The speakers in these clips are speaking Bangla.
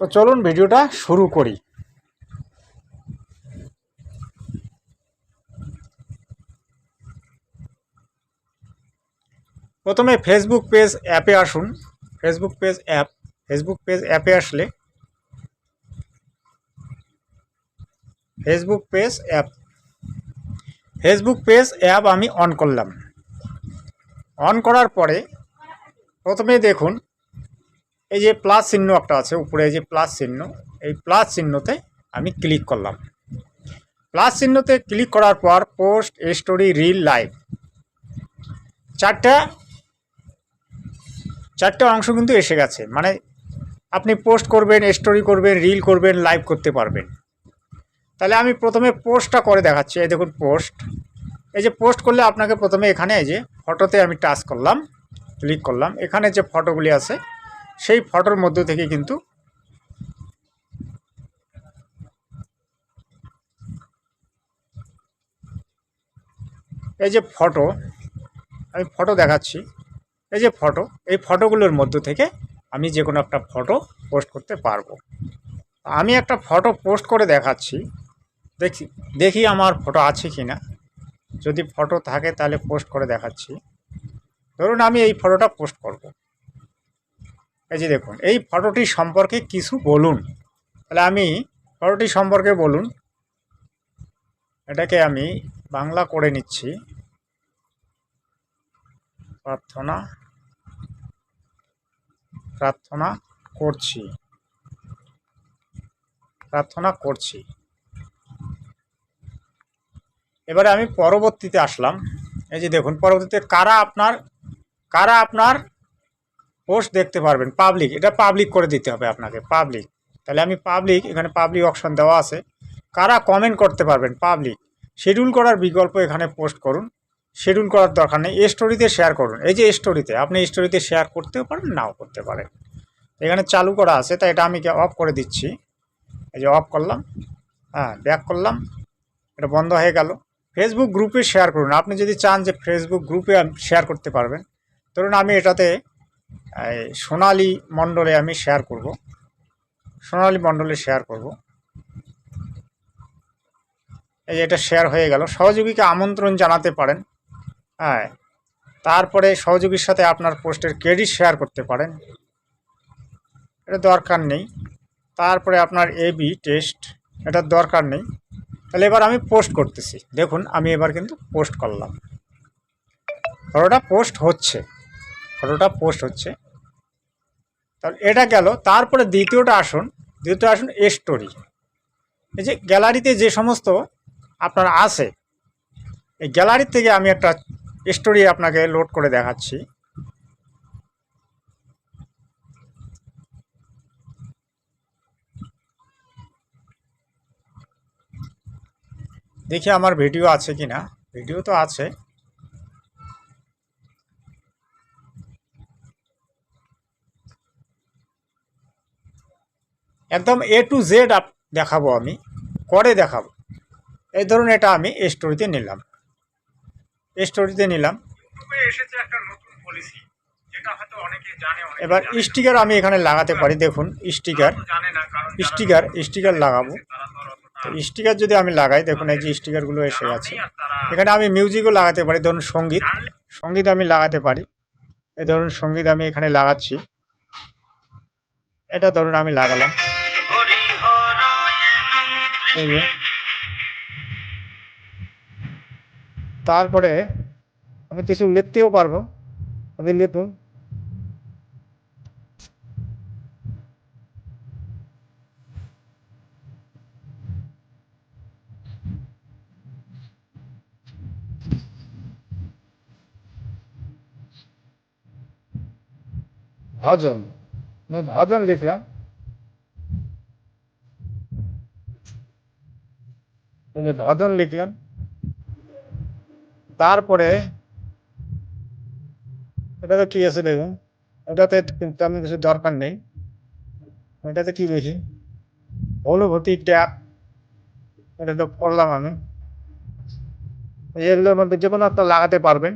তো চলুন ভিডিওটা শুরু করি। প্রথমে ফেসবুক পেজ অ্যাপে আসুন। Facebook page app Facebook page অ্যাপে আসলে Facebook page app Facebook page app আমি অন করলাম। অন করার পরে প্রথমে দেখুন এই যে প্লাস চিহ্ন একটা আছে, উপরে এই যে প্লাস চিহ্ন, এই প্লাস চিহ্নতে আমি ক্লিক করলাম। প্লাস চিহ্নতে ক্লিক করার পর পোস্ট স্টোরি রিল লাইভ। চারটা চারটা অংশ কিন্তু এসে গেছে। মানে আপনি পোস্ট করবেন, স্টোরি করবেন, রিল করবেন, লাইভ করতে পারবেন। তাহলে আমি প্রথমে পোস্টটা করে দেখাচ্ছি। এই দেখুন পোস্ট। এই যে পোস্ট করলে আপনাকে প্রথমে এখানে এই যে ফটোতে আমি টাচ করলাম, ক্লিক করলাম। এখানে যে ফটোগুলি আছে সেই ফটোর মধ্য থেকে কিন্তু এই যে ফটো, আমি ফটো দেখাচ্ছি। এই যে ফটো, এই ফটোগুলোর মধ্য থেকে আমি যে কোনো একটা ফটো পোস্ট করতে পারব। আমি একটা ফটো পোস্ট করে দেখাচ্ছি। দেখি দেখি আমার ফটো আছে কি না যদি ফটো থাকে তাহলে পোস্ট করে দেখাচ্ছি। ধরুন আমি এই ফটোটা পোস্ট করব। এই যে দেখুন, এই ফটোটি সম্পর্কে কিছু বলুন। তাহলে আমি ফটোটি সম্পর্কে বলুন। এটাকে আমি বাংলা করে নিচ্ছি। প্রার্থনা প্রার্থনা করছি। প্রার্থনা করছি। এবারে আমি পরবর্তীতে আসলাম। এই যে দেখুন, পরবর্তীতে কারা আপনার কারা আপনার পোস্ট দেখতে পারবেন পাবলিক এটা পাবলিক করে দিতে হবে আপনাকে পাবলিক তাহলে আমি পাবলিক এখানে পাবলিক অপশন দেওয়া আছে। কারা কমেন্ট করতে পারবেন পাবলিক শিডিউল করার বিকল্প এখানে পোস্ট করুন। শিডিউল করার দরকার নেই স্টোরিতে শেয়ার করুন। এই যে স্টোরিতে আপনি স্টোরিতে শেয়ার করতেও পারেন, নাও করতে পারেন। এখানে চালু করা আছে, তাই এটা আমি অফ করে দিচ্ছি? এই যে অফ করলাম হ্যাঁ ব্যাক করলাম, এটা বন্ধ হয়ে গেল। ফেসবুক গ্রুপে শেয়ার করুন। আপনি যদি চান যে ফেসবুক গ্রুপে শেয়ার করতে পারবেন, ধরুন আমি এটাতে সোনালি মণ্ডলে আমি শেয়ার করব। সোনালি মণ্ডলে শেয়ার করব। এই যে এটা শেয়ার হয়ে গেল। সহযোগীকে আমন্ত্রণ জানাতে পারেন। হ্যাঁ তারপরে সহযোগীর সাথে আপনার পোস্টের ক্রেডিট শেয়ার করতে পারেন। এটা দরকার নেই। তারপরে আপনার এবি টেস্ট এটার দরকার নেই। তাহলে এবার আমি পোস্ট করতেছি। দেখুন, আমি এবার কিন্তু পোস্ট করলাম। ফটোটা পোস্ট হচ্ছে। ফটোটা পোস্ট হচ্ছে। তাহলে এটা গেল, তারপরে দ্বিতীয়টা আসুন দ্বিতীয় আসুন এ স্টোরি। এই যে গ্যালারিতে যে সমস্ত আপনার আছে, এই গ্যালারির থেকে আমি একটা স্টোরি আপনাকে লোড করে দেখাচ্ছি। দেখি আমার ভিডিও আছে কি না ভিডিও তো আছে। একদম এ টু জেড আপ দেখাবো আমি করে দেখাবো। এই ধরুন এটা আমি স্টোরিতে নিলাম। স্টোরিতে নিলাম। এবার স্টিকার আমি এখানে লাগাতে পারি দেখুন স্টিকার স্টিকার স্টিকার লাগাবো। তো স্টিকার যদি আমি লাগাই দেখুন এই যে স্টিকারগুলো এসে গেছে। এখানে আমি মিউজিকও লাগাতে পারি ধরুন সংগীত। সংগীত আমি লাগাতে পারি। এই ধরুন সংগীত আমি এখানে লাগাচ্ছি। এটা ধরুন আমি লাগালাম। এই যে। তারপরে আমি কিছু লিখতেও পারব আমি লিখুন ভজন আমি ভজন লিখলাম ভজন লিখলাম তারপরে এটাতে কি আছে দেখুন। এটাতে আমি কিছু দরকার নেই। এটাতে কি বেশি? অনুভূতি ট্যাপ। এটা তো পড়লাম আমি। এগুলোর মধ্যে যে কোনো একটা লাগাতে পারবেন।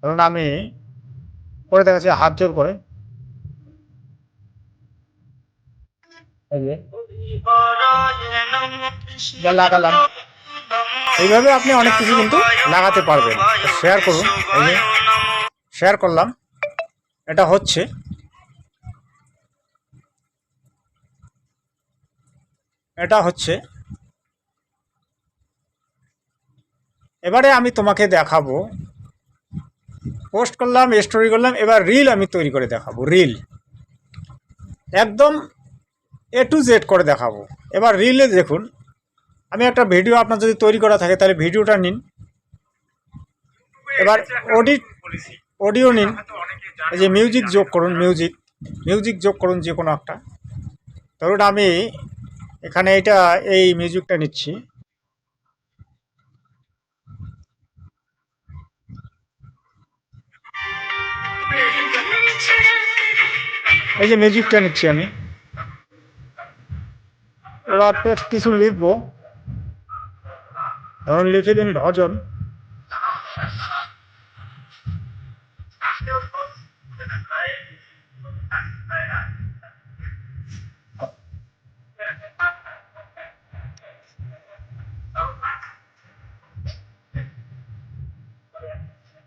কারণ আমি করে দেখাচ্ছি হাত জোর করে। এটা লাগালাম। এইভাবে আপনি অনেক কিছু কিন্তু লাগাতে পারবেন। শেয়ার করুন, এই যে। শেয়ার করলাম। এটা হচ্ছে এটা হচ্ছে এবারে আমি তোমাকে দেখাবো। পোস্ট করলাম স্টোরি করলাম, এবার রিল আমি তৈরি করে দেখাবো রিল একদম এ টু জেড করে দেখাবো। এবার রিলে দেখুন আমি একটা ভিডিও আপনার যদি তৈরি করা থাকে, তাহলে ভিডিওটা নিন। এবার অডিট অডিও নিন। এই যে মিউজিক যোগ করুন মিউজিক মিউজিক যোগ করুন যে কোনো একটা। ধরুন আমি এখানে এটা, এই মিউজিকটা নিচ্ছি। এই যে মিউজিকটা নিচ্ছি আমি। এবার কিছু লিখব। ধরুন লিখে দিন ভজন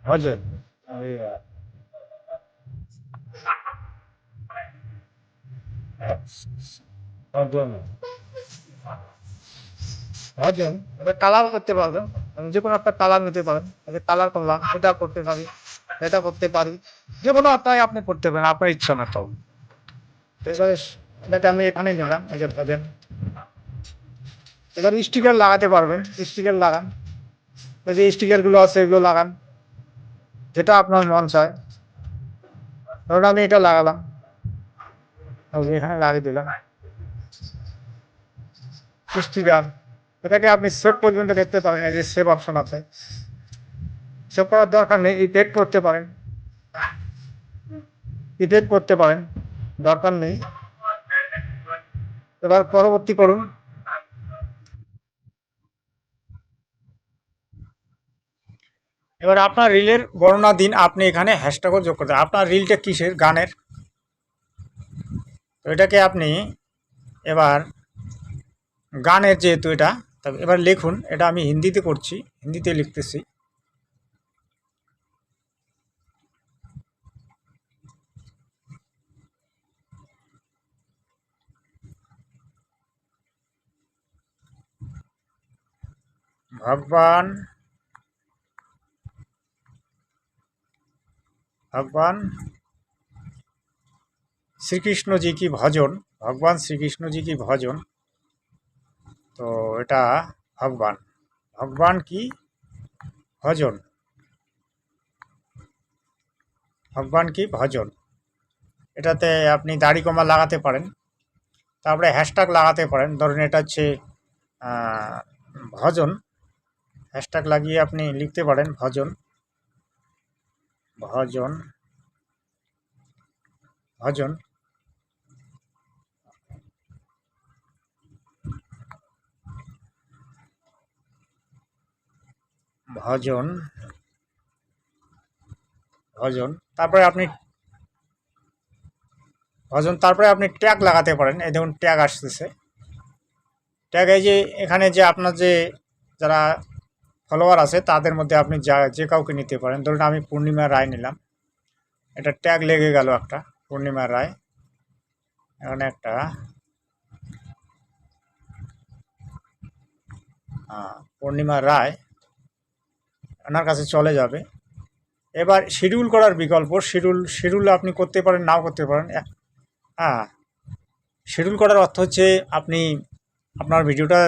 ভজন ভজন ভজন এবার কালার করতে পারবেন। যে কোনো একটা কালার নিতে পারেন। কালার করলাম, এটা করতে পারি, এটা করতে পারি। যে কোনো একটাই আপনি করতে পারেন, আপনার ইচ্ছা না তো এবারে এটা আমি এখানে নিলাম এই ভজন এবার স্টিকার লাগাতে পারবেন স্টিকার লাগান। যে স্টিকারগুলো আছে, এগুলো লাগান। যেটা আপনার মন চায়। ধরুন আমি এটা লাগালাম। এখানে লাগিয়ে দিলাম। স্টিকার এটাকে আপনি সেভ পর্যন্ত দেখতে পারেন, এই যে সেভ অপশন আছে। সেভ করার দরকার নেই ইডেট করতে পারেন। ইডেট করতে পারেন, দরকার নেই। এবার পরবর্তী করুন। এবার আপনার রিলের বর্ণনা দিন, আপনি এখানে হ্যাশট্যাগও যোগ করতে আপনার রিলটা কিসের? গানের। তো এটাকে আপনি এবার গানের যেহেতু এটা তবে এবার লিখুন, এটা আমি হিন্দিতে করছি, হিন্দিতে লিখতেছি। ভগবান ভগবান শ্রীকৃষ্ণ জি কি ভজন? ভগবান শ্রীকৃষ্ণ জি কি ভজন? তো এটা ভগবান। ভগবান কি? ভজন। ভগবান কি? ভজন। এটাতে আপনি দাড়ি কমা লাগাতে পারেন। তারপরে হ্যাশট্যাগ লাগাতে পারেন। ধরুন এটা হচ্ছে ভজন। হ্যাশট্যাগ লাগিয়ে আপনি লিখতে পারেন, ভজন। ভজন। ভজন। ভজন ভজন, তারপরে আপনি ভজন, তারপরে আপনি ট্যাগ লাগাতে পারেন। এই দেখুন, ট্যাগ আসতেছে। ট্যাগ এই যে, এখানে যে আপনার যে যারা ফলোয়ার আছে, তাদের মধ্যে আপনি যা, যে কাউকে নিতে পারেন। ধরুন, আমি পূর্ণিমা রায় নিলাম। এটা ট্যাগ লেগে গেল একটা পূর্ণিমা রায়। এখানে একটা। পূর্ণিমা রায়। ওনার কাছে চলে যাবে। এবার শিডিউল করার বিকল্প শিডিউল শিডিউল আপনি করতে পারেন, নাও করতে পারেন। হ্যাঁ শিডিউল করার অর্থ হচ্ছে আপনি আপনার ভিডিওটা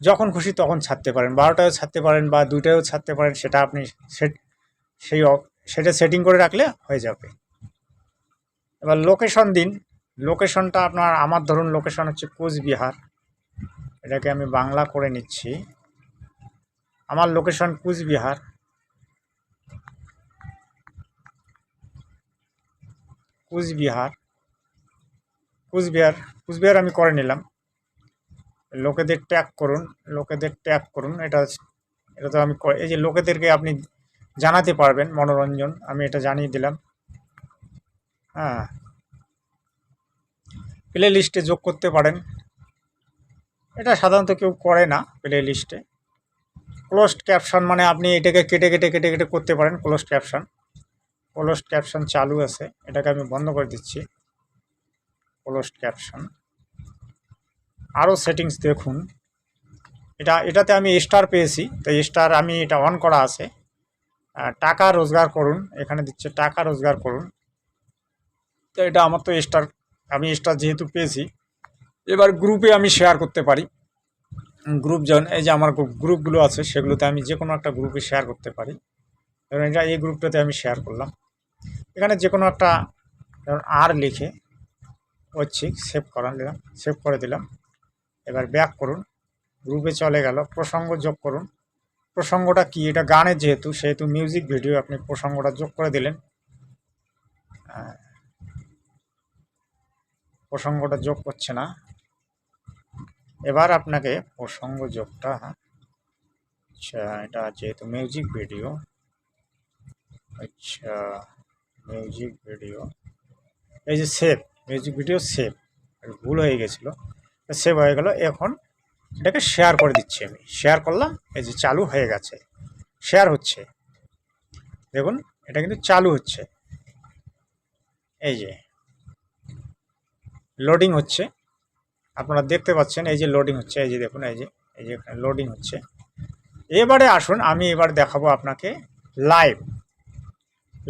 যখন খুশি তখন ছাড়তে পারেন। বারোটায়ও ছাড়তে পারেন বা দুইটায়ও ছাড়তে পারেন, সেটা আপনি সেই সেটা সেটিং করে রাখলে হয়ে যাবে। এবার লোকেশন দিন। লোকেশনটা আপনার, আমার ধরুন লোকেশন হচ্ছে কোচবিহার। এটাকে আমি বাংলা করে নিচ্ছি। আমার লোকেশন কুচবিহার। কুচবিহার। কুচবিহার কুচবিহার আমি করে নিলাম। লোকেদের ট্যাগ করুন, লোকেদের ট্যাগ করুন। এটা এটা তো আমি এই যে লোকেদেরকে আপনি জানাতে পারবেন মনোরঞ্জন, আমি এটা জানিয়ে দিলাম। হ্যাঁ। প্লে লিস্টে যোগ করতে পারেন। এটা সাধারণত কেউ করে না প্লে লিস্টে ক্লোজড ক্যাপশন মানে আপনি এটাকে কেটে কেটে কেটে কেটে করতে পারেন ক্লোজড ক্যাপশন ক্লোজড ক্যাপশন চালু আছে, এটাকে আমি বন্ধ করে দিচ্ছি। ক্লোজড ক্যাপশন আরও সেটিংস দেখুন। এটা, এটাতে আমি স্টার পেয়েছি, তো স্টার আমি এটা অন করা আছে। টাকা রোজগার করুন, এখানে দিচ্ছে টাকা রোজগার করুন। তো এটা আমার তো স্টার আমি স্টার যেহেতু পেয়েছি, এবার গ্রুপে আমি শেয়ার করতে পারি। গ্রুপ জন এই যে আমার গ্রুপ- গ্রুপগুলো আছে, সেগুলোতে আমি যে কোনো একটা গ্রুপে শেয়ার করতে পারি। ধরুন এটা এই গ্রুপটাতে আমি শেয়ার করলাম। এখানে যে কোনো একটা, ধরুন আর লিখে, হচ্ছে সেভ করা দিলাম সেভ করে দিলাম। এবার ব্যাক করুন। গ্রুপে চলে গেল, প্রসঙ্গ যোগ করুন। প্রসঙ্গটা কি? এটা গানের যেহেতু, সেহেতু মিউজিক ভিডিও আপনি প্রসঙ্গটা যোগ করে দিলেন। প্রসঙ্গটা যোগ করছে না। এবার আপনাকে প্রসঙ্গ যোগটা আচ্ছা এটা যেহেতু মিউজিক ভিডিও আচ্ছা মিউজিক ভিডিও এই যে সেভ মিউজিক ভিডিও সেভ ভুল হয়ে গেছিল সেভ হয়ে গেল, এখন এটাকে শেয়ার করে দিচ্ছি আমি। শেয়ার করলাম, এই যে চালু হয়ে গেছে শেয়ার হচ্ছে। দেখুন, এটা কিন্তু চালু হচ্ছে। এই যে লোডিং হচ্ছে। আপনারা দেখতে পাচ্ছেন, এই যে লোডিং হচ্ছে, এই যে দেখুন, এই যে এই যে লোডিং হচ্ছে। এবারে আসুন, আমি এবার দেখাবো আপনাকে লাইভ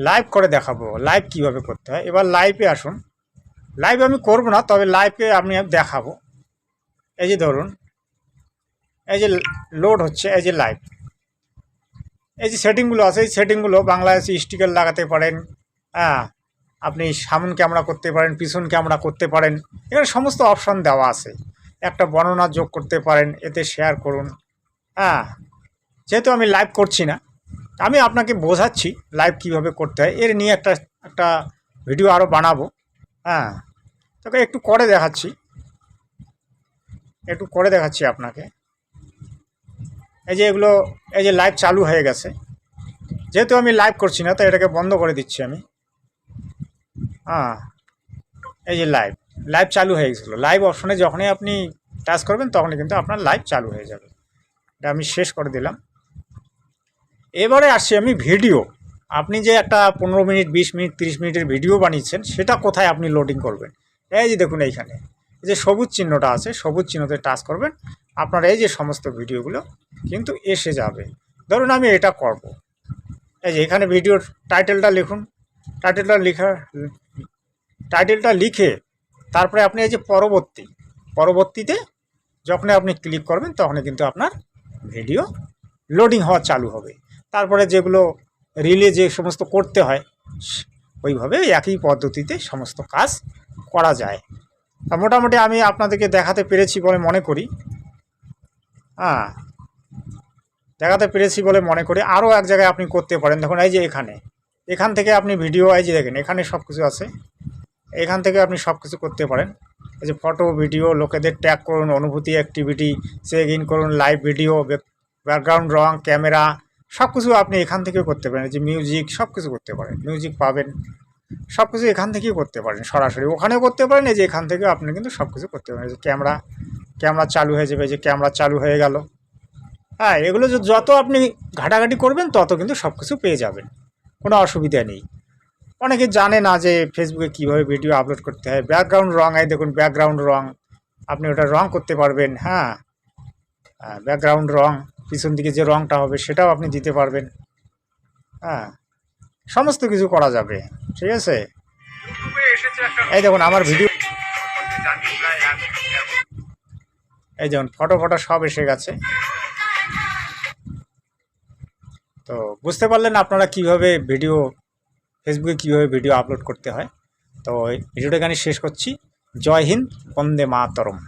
লাইভ করে দেখাবো লাইভ কীভাবে করতে হয়। এবার লাইভে আসুন। লাইভ আমি করব না, তবে লাইভে আমি দেখাবো। এই যে ধরুন, এই যে লোড হচ্ছে, এই যে লাইভ এই যে সেটিংগুলো আছে, এই সেটিংগুলো বাংলায় স্টিকার লাগাতে পারেন হ্যাঁ আপনি সামন ক্যামেরা করতে পারেন, পিছন ক্যামেরা করতে পারেন, এখানে সমস্ত অপশন দেওয়া আছে। একটা বর্ণনা যোগ করতে পারেন, এতে শেয়ার করুন। হ্যাঁ যেহেতু আমি লাইভ করছি না, আমি আপনাকে বোঝাচ্ছি লাইভ কীভাবে করতে হয়। এর নিয়ে একটা একটা ভিডিও আরও বানাবো। হ্যাঁ তোকে একটু করে দেখাচ্ছি। একটু করে দেখাচ্ছি আপনাকে। এই যে এগুলো, এই যে লাইভ চালু হয়ে গেছে। যেহেতু আমি লাইভ করছি না তো এটাকে বন্ধ করে দিচ্ছি আমি। হ্যাঁ এই যে লাইভ লাইভ চালু হয়ে গেছিল। লাইভ অপশনে যখনই আপনি টাচ করবেন, তখনই কিন্তু আপনার লাইভ চালু হয়ে যাবে। এটা আমি শেষ করে দিলাম। এবারে আসছি আমি ভিডিও আপনি যে একটা পনেরো মিনিট, বিশ মিনিট, তিরিশ মিনিটের ভিডিও বানিয়েছেন, সেটা কোথায় আপনি লোডিং করবেন? এই যে দেখুন এইখানে। এই যে সবুজ চিহ্নটা আছে, সবুজ চিহ্নতে টাচ করবেন। আপনার এই যে সমস্ত ভিডিওগুলো কিন্তু এসে যাবে। ধরুন আমি এটা করব। এই যে এখানে ভিডিওর টাইটেলটা লিখুন। টাইটেলটা লেখা টাইটেলটা লিখে তারপরে আপনি এই যে পরবর্তী, পরবর্তীতে যখন আপনি ক্লিক করবেন তখন কিন্তু আপনার ভিডিও লোডিং হওয়া চালু হবে। তারপরে যেগুলো রিলে যে সমস্ত করতে হয়, ওইভাবে একই পদ্ধতিতে সমস্ত কাজ করা যায়। তা মোটামুটি আমি আপনাদেরকে দেখাতে পেরেছি বলে মনে করি। হ্যাঁ দেখাতে পেরেছি বলে মনে করি। আরও এক জায়গায় আপনি করতে পারেন। দেখুন, এই যে এখানে, এখান থেকে আপনি ভিডিও এই যে দেখেন, এখানে সব কিছু আছে। এখান থেকে আপনি সব কিছু করতে পারেন। এই যে ফটো ভিডিও লোকেদের ট্যাগ করুন, অনুভূতি অ্যাক্টিভিটি চেক ইন করুন লাইভ ভিডিও ব্যাকগ্রাউন্ড রং ক্যামেরা সব কিছু আপনি এখান থেকে করতে পারেন। যে মিউজিক সব কিছু করতে পারেন। মিউজিক পাবেন। সব কিছু এখান থেকেই করতে পারেন সরাসরি। ওখানেও করতে পারেন, এই যে এখান থেকে আপনি কিন্তু সব কিছু করতে পারেন। যে ক্যামেরা ক্যামেরা চালু হয়ে যাবে যে ক্যামেরা চালু হয়ে গেল। হ্যাঁ এগুলো যত আপনি ঘাটাঘাটি করবেন, তত কিন্তু সব কিছু পেয়ে যাবেন। কোনো অসুবিধা নেই। অনেকে জানে না যে ফেসবুকে কীভাবে ভিডিও আপলোড করতে হয়। ব্যাকগ্রাউন্ড রং এই দেখুন ব্যাকগ্রাউন্ড রং আপনি ওটা রং করতে পারবেন হ্যাঁ। ব্যাকগ্রাউন্ড রং পিছন দিকে যে রংটা হবে, সেটাও আপনি দিতে পারবেন হ্যাঁ। সমস্ত কিছু করা যাবে, ঠিক আছে? এই দেখুন, আমার ভিডিও এই দেখুন ফটো ফটো সব এসে গেছে। তো বুঝতে পারলেন আপনারা কীভাবে ভিডিও ফেসবুকে কীভাবে ভিডিও আপলোড করতে হয়। তো ভিডিওটা এখানে শেষ করছি। জয় হিন্দ, বন্দে মাতরম।